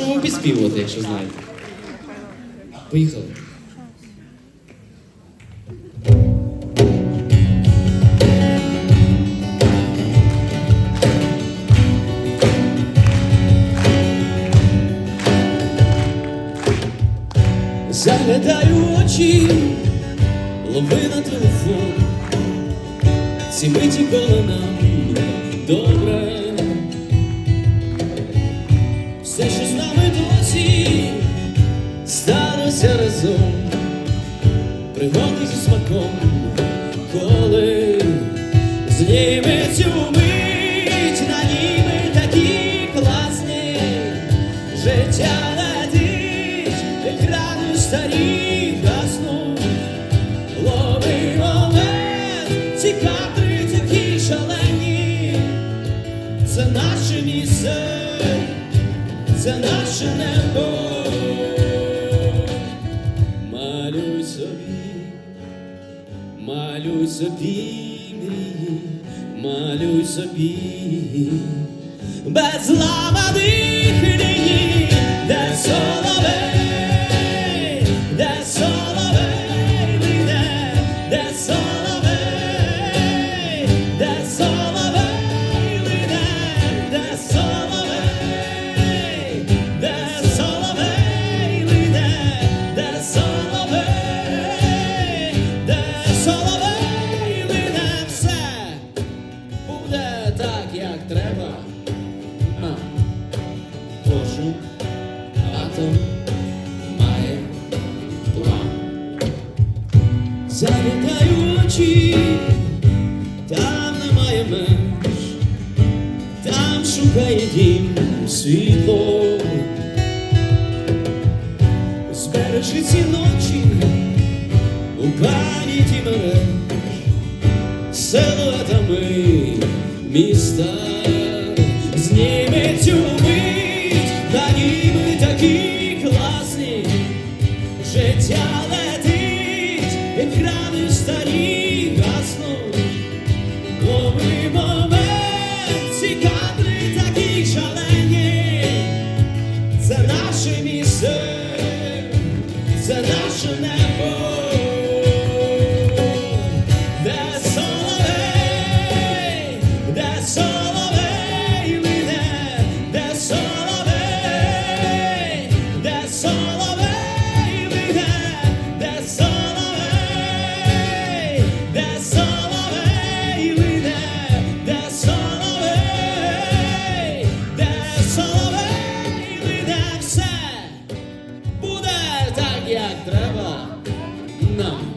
Можу підспівувати, якщо знаєте. Поїхали. Заглядай у очі, лови на телефон, ці миті коли нам добре. Що досі, сталося разом, пригоди зі смаком, коли зніметь у мить, на німи такі класні, життя летить, екрани старі гаснуть, лови момент, ці кадри такі шалені, це наше місце це наше небо. Малюй собі, малюй собі, мрії, малюй собі, без ламаних Кожен атом має план. Завітаю очі, там немає меж, там шукає дім світло. Збережи ці ночі у пам'яті мереж, силуетами міста наше місце, це наше Yeah, drzewa. No.